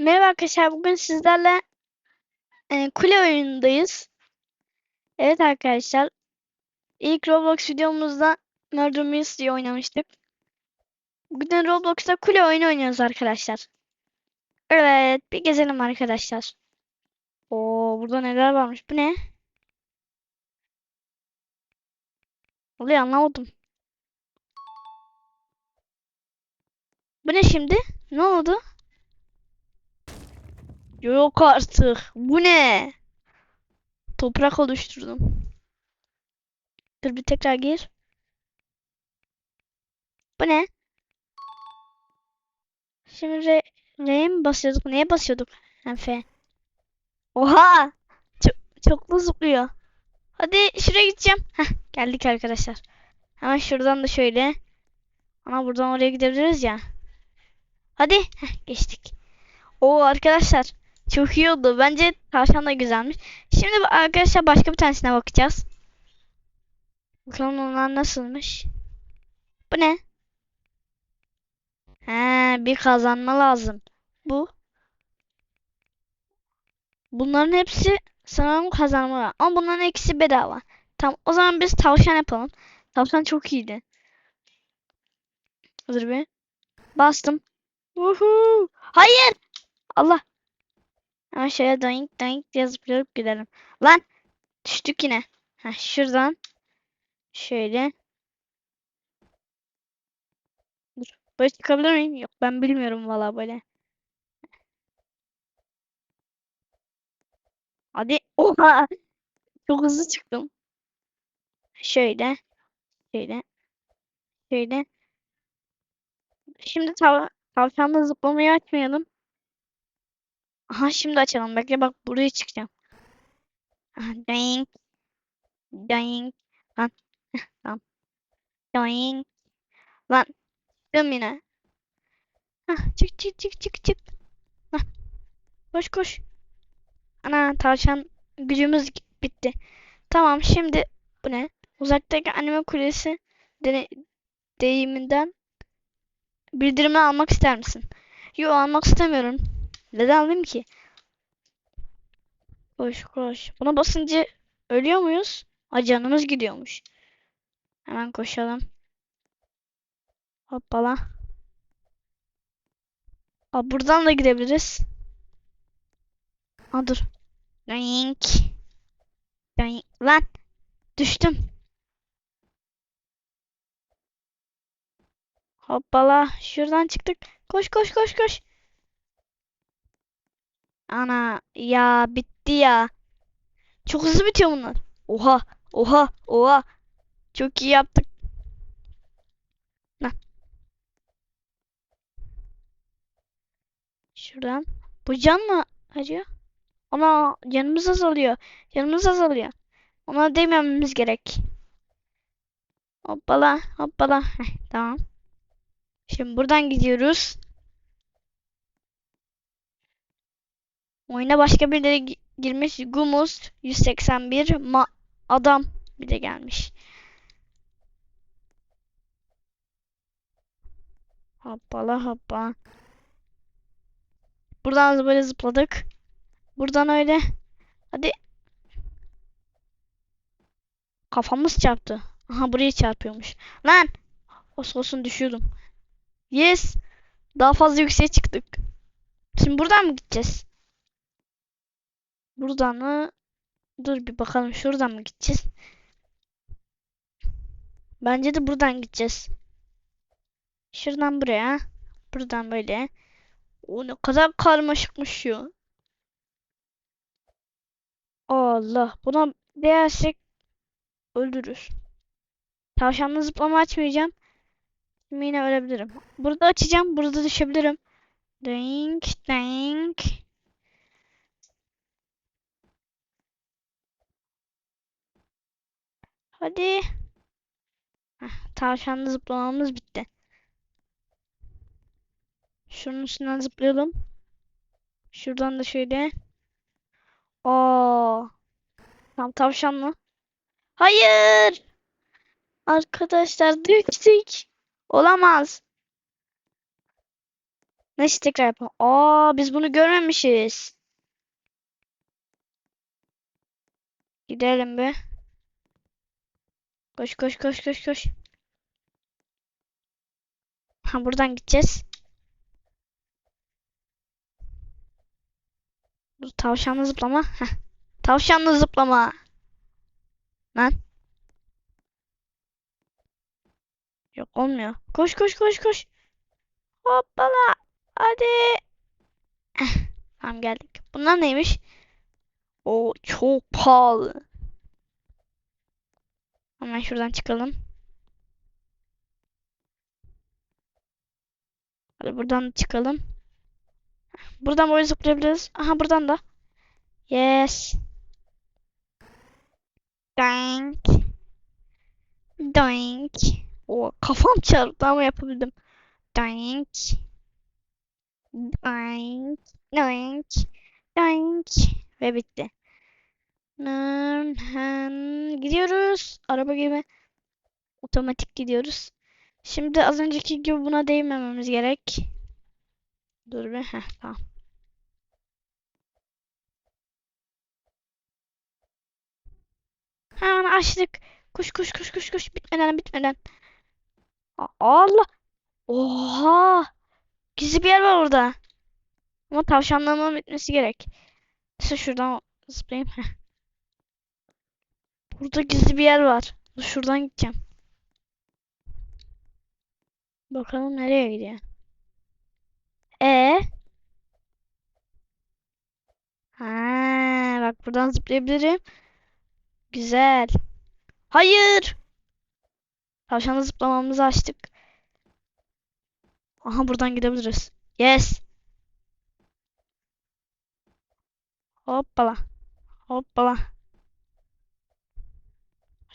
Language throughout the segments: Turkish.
Merhaba arkadaşlar. Bugün sizlerle e, kule oyunundayız. Evet arkadaşlar. İlk Roblox videomuzda Murder Mystery oynamıştık. Bugün Roblox'ta kule oyunu oynuyoruz arkadaşlar. Evet, bir gezelim arkadaşlar. Oo, burada neler varmış? Bu ne? Oluyor anlamadım. Bu ne şimdi? Ne oldu? Yok artık. Bu ne? Toprak oluşturdum. Dur bir tekrar gir. Bu ne? Şimdi R, R'ye mi basıyorduk? Neye basıyorduk? F. Oha! Çok, çoklu zıplıyor. Hadi şuraya gideceğim. Heh, geldik arkadaşlar. Hemen şuradan da şöyle. Ana buradan oraya gidebiliriz ya. Hadi. Heh, geçtik. Oo arkadaşlar. Çok iyi oldu. Bence tavşan da güzelmiş. Şimdi arkadaşlar başka bir tanesine bakacağız. Bakalım onlar nasılmış. Bu ne? He, bir kazanma lazım. Bu. Bunların hepsi sanırım kazanma var. Ama bunların ikisi bedava. Tamam, o zaman biz tavşan yapalım. Tavşan çok iyiydi. Hazır bir. Bastım. Uhu. Hayır. Allah. Hemen şöyle doink doink diye zıplayıp gidelim. Lan. Düştük yine. Heh, şuradan. Şöyle. Dur. Böyle çıkabilir miyim? Yok ben bilmiyorum valla böyle. Hadi. Oha. Çok hızlı çıktım. Şöyle. Şöyle. Şöyle. Şimdi tav tavşanla zıplamayı açmayalım. Aha şimdi açalım. Bekle bak buraya çıkacağım. Doink. Doink. Lan. Tamam. Doink. Lan. Çıktım yine. Çık çık çık çık çık. Hah. Koş koş. Ana tavşan gücümüz bitti. Tamam şimdi bu ne? Uzaktaki anime kulesi dene deyiminden bildirimi almak ister misin? Yo almak istemiyorum. Neden alayım ki? Koş koş. Buna basınca ölüyor muyuz? Aa, canımız gidiyormuş. Hemen koşalım. Hoppala. Aa, buradan da gidebiliriz. Aa, dur. Doink. Lan. Düştüm. Hoppala. Şuradan çıktık. Koş koş koş koş. Ana ya bitti ya. Çok hızlı bitiyor bunlar. Oha. Oha. Oha. Çok iyi yaptık. Lan. Şuradan. Bu can mı acıyor? Ana canımız azalıyor. Canımız azalıyor. Ona değmememiz gerek. Hoppala hoppala. Heh, tamam. Şimdi buradan gidiyoruz. Oyuna başka birileri gi- girmiş. Gumus 181 ma adam bir de gelmiş. Hoppala hoppa. Buradan böyle zıpladık. Buradan öyle. Hadi. Kafamız çarptı. Aha buraya çarpıyormuş. Lan. Olsun olsun düşüyordum. Yes. Daha fazla yükseğe çıktık. Şimdi buradan mı gideceğiz? Buradan mı? Dur bir bakalım şuradan mı gideceğiz? Bence de buradan gideceğiz. Şuradan buraya. Buradan böyle. O ne kadar karmaşıkmış ya. Allah. Buna değersek öldürür. Tavşanla zıplama açmayacağım. Şimdi yine ölebilirim. Burada açacağım. Burada düşebilirim. Dink dink. Hadi. Heh, tavşanla zıplamamız bitti. Şunun üstünden zıplayalım. Şuradan da şöyle. Aa. Tam tavşanlı. Hayır. Arkadaşlar düştük. Olamaz. Neyse tekrar yapalım. Aa biz bunu görmemişiz. Gidelim bir. Koş koş koş koş koş. Ha buradan gideceğiz. Bu tavşanlı zıplama. Heh. Tavşanlı zıplama. Lan. Yok olmuyor. Koş koş koş koş. Hoppala. Hadi. Eh, Tamam geldik. Bunlar neymiş? O çok pahalı. Hemen şuradan çıkalım. Hadi buradan da çıkalım. Buradan böyle zıplayabiliriz. Aha buradan da. Yes. Doink. Doink. O kafam çarptı ama yapabildim. Doink. Doink. Doink. Doink. Ve bitti. Gidiyoruz. Araba gibi. Otomatik gidiyoruz. Şimdi az önceki gibi buna değmememiz gerek. Dur bir. Heh, tamam. Hemen açtık. Koş koş koş koş koş. Bitmeden bitmeden. Allah. Oha. Gizli bir yer var orada. Ama tavşanlığımın bitmesi gerek. İşte şuradan zıplayayım. Burada gizli bir yer var. Şuradan gideceğim. Bakalım nereye gidiyor. E Ha, bak buradan zıplayabilirim. Güzel. Hayır. Tavşanla zıplamamızı açtık. Aha buradan gidebiliriz. Yes. Hoppala. Hoppala.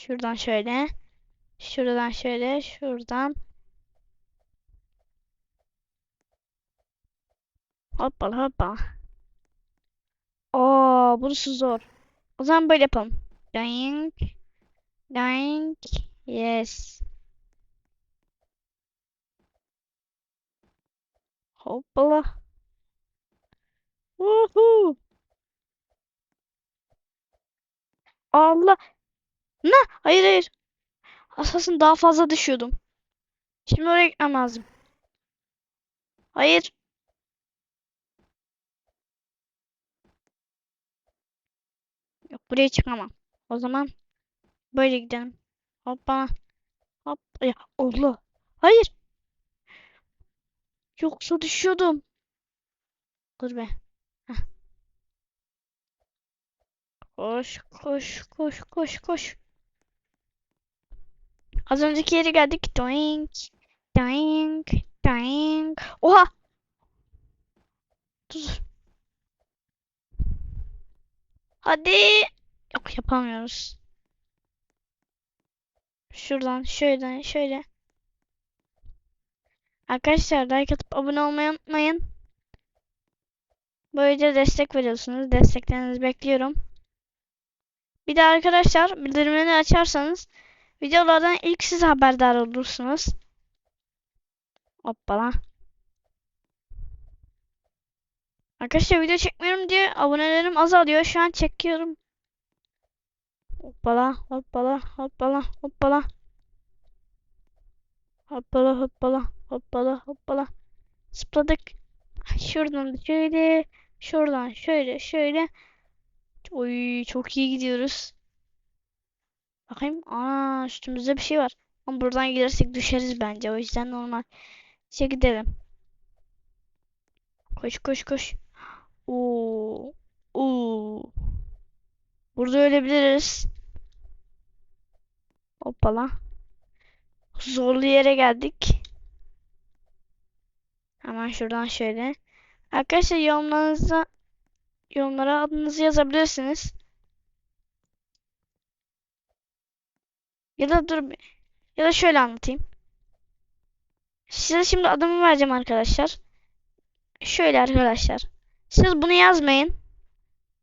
Şuradan şöyle. Şuradan şöyle. Şuradan. Hoppala hoppala. Oo, burası zor. O zaman böyle yapalım. Doink. Doink. Yes. Hoppala. Woohoo. Allah. Ne? Hayır hayır. Asasın daha fazla düşüyordum. Şimdi oraya gitmem lazım. Hayır. Yok buraya çıkamam. O zaman böyle gidelim. Hoppa. Hop. Ya Allah. Hayır. Yoksa düşüyordum. Dur be. Heh. Koş koş koş koş koş. Az önceki yere geldik. Doink. Doink. Doink. Oha. Dur. Hadi. Yok yapamıyoruz. Şuradan şöyle şöyle. Arkadaşlar like atıp abone olmayı unutmayın. Böylece destek veriyorsunuz. Desteklerinizi bekliyorum. Bir de arkadaşlar bildirimleri açarsanız videolardan ilk siz haberdar olursunuz. Hoppala. Arkadaşlar video çekmiyorum diye abonelerim azalıyor. Şu an çekiyorum. Hoppala hoppala hoppala hoppala. Hoppala hoppala hoppala hoppala. Zıpladık. Şuradan şöyle. Şuradan şöyle şöyle. Oy çok iyi gidiyoruz. Bakayım. Aa üstümüzde bir şey var. Ama buradan gidersek düşeriz bence. O yüzden normal. İşte gidelim. Koş koş koş. Oo. Oo. Burada ölebiliriz. Hoppala. Zorlu yere geldik. Hemen şuradan şöyle. Arkadaşlar yorumlarınıza yorumlara adınızı yazabilirsiniz. Ya da dur ya da şöyle anlatayım. Size şimdi adımı vereceğim arkadaşlar. Şöyle arkadaşlar. Siz bunu yazmayın.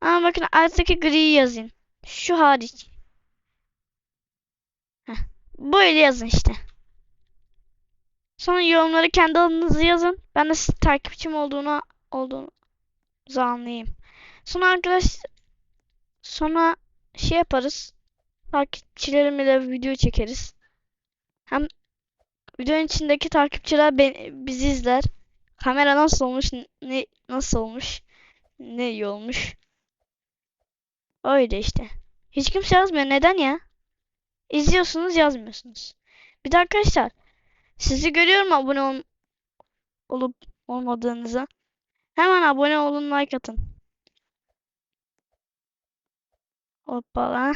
Ama bakın alttaki griyi yazın. Şu hariç. Heh. Böyle yazın işte. Sonra yorumları kendi adınızı yazın. Ben de siz takipçim olduğunu olduğunuzu anlayayım. Sonra arkadaş sonra şey yaparız. Takipçilerimle de video çekeriz. Hem videonun içindeki takipçiler be- bizi izler. Kamera nasıl olmuş, ne nasıl olmuş, ne iyi olmuş. Öyle işte. Hiç kimse yazmıyor. Neden ya? İzliyorsunuz, yazmıyorsunuz. Bir de arkadaşlar, sizi görüyorum abone ol olup olmadığınızı. Hemen abone olun, like atın. Hoppala.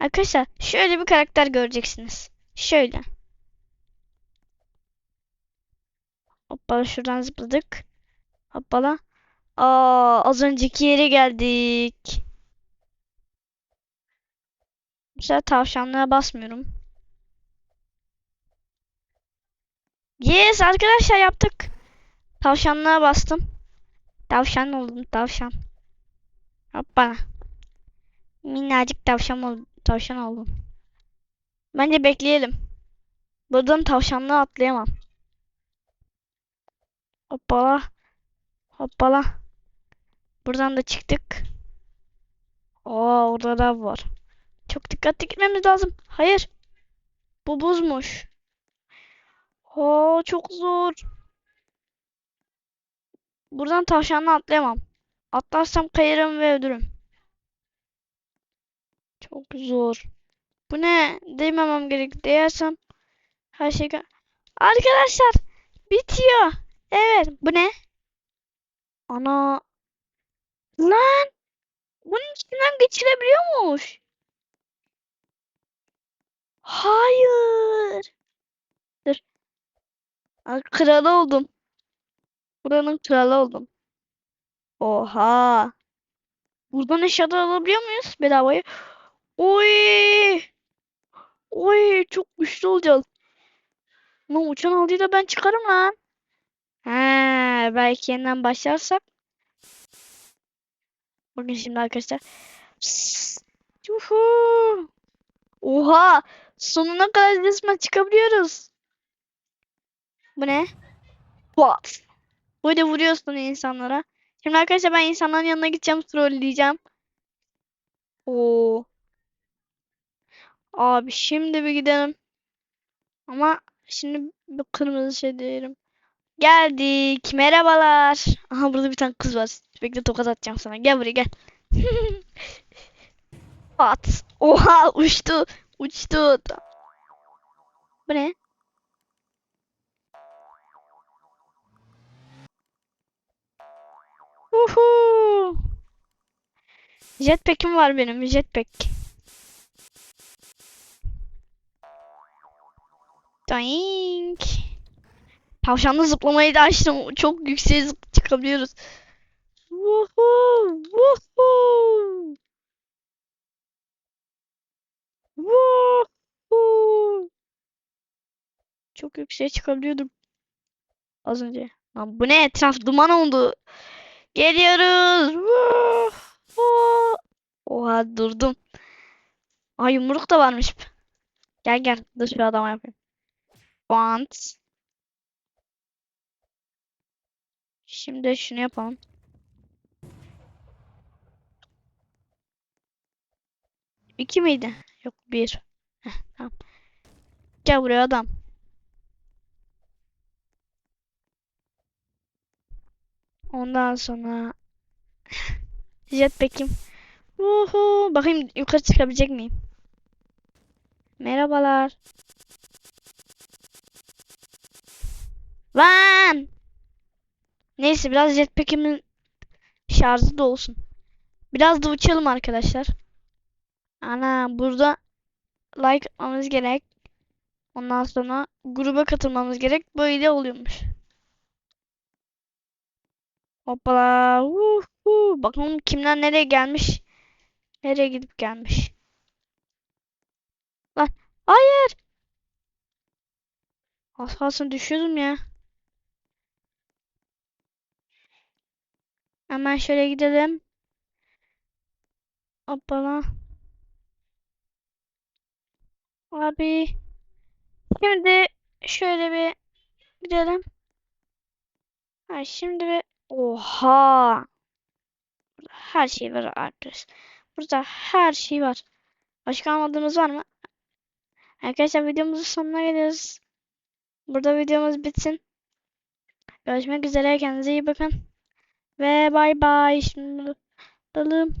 Arkadaşlar, şöyle bir karakter göreceksiniz. Şöyle. Hoppala şuradan zıpladık. Hoppala. Aa, az önceki yere geldik. Sefer tavşanlara basmıyorum. Yes arkadaşlar yaptık. Tavşanlara bastım. Tavşan oldum tavşan. Hoppala. Minnacık tavşan oldum. Tavşan oldum. Bence bekleyelim. Buradan tavşanlığa atlayamam. Hoppala. Hoppala. Buradan da çıktık. Oo orada da var. Çok dikkatli gitmemiz lazım. Hayır. Bu buzmuş. Oo çok zor. Buradan tavşanla atlayamam. Atlarsam kayarım ve ölürüm. Çok zor. Bu ne? Değmemem gerek. Değersem her şey... ka- Arkadaşlar bitiyor. Evet. Bu ne? Ana. Lan. Bunun içinden geçilebiliyormuş. Hayır. Dur. Kralı oldum. Buranın kralı oldum. Oha. Buradan eşyalar alabiliyor muyuz bedavaya? Oy. Oy çok güçlü olacağız. Lan uçan halıyı da ben çıkarım lan. He, belki yeniden başlarsak. Bakın şimdi arkadaşlar. Yuhu. Oha. Sonuna kadar resmen çıkabiliyoruz. Bu ne? What? Böyle vuruyorsun insanlara. Şimdi arkadaşlar ben insanların yanına gideceğim, trolleyeceğim. Oo. Abi şimdi bir gidelim. Ama şimdi bir kırmızı şey diyelim. Geldik. Merhabalar. Aha burada bir tane kız var. Bekle tokat atacağım sana. Gel buraya gel. At. Oha uçtu. Uçtu. Bu ne? Uhu. Jetpack'im var benim. Jetpack. Doink. Tavşanlı zıplamayı da açtım. Çok yüksek zıp çıkabiliyoruz. Woohoo! Woohoo! Woohoo! Çok yükseğe çıkabiliyordum az önce. Lan bu ne? Etraf duman oldu. Geliyoruz. Woohoo! Oha durdum. Ay yumruk da varmış. Gel gel. Dur şu adama yapayım. Bant. Şimdi şunu yapalım. İki miydi? Yok bir. Heh, tamam. Gel buraya adam. Ondan sonra jetpack'im. Uhu. Bakayım yukarı çıkabilecek miyim? Merhabalar. Lan! Neyse biraz jetpack'imin şarjı da olsun. Biraz da uçalım arkadaşlar. Ana burada like atmamız gerek. Ondan sonra gruba katılmamız gerek. Böyle oluyormuş. Hoppala. Uhu. Bakalım kimden nereye gelmiş. Nereye gidip gelmiş. Lan. Hayır. Az kalsın düşüyordum ya. Hemen şöyle gidelim. Hoppala. Abi. Şimdi şöyle bir gidelim. Ha, şimdi bir oha. Her şey var arkadaşlar. Burada her şey var. Başka almadığımız var mı? Arkadaşlar videomuzun sonuna geliyoruz. Burada videomuz bitsin. Görüşmek üzere. Kendinize iyi bakın. Ve bay bay. Şimdi dalım.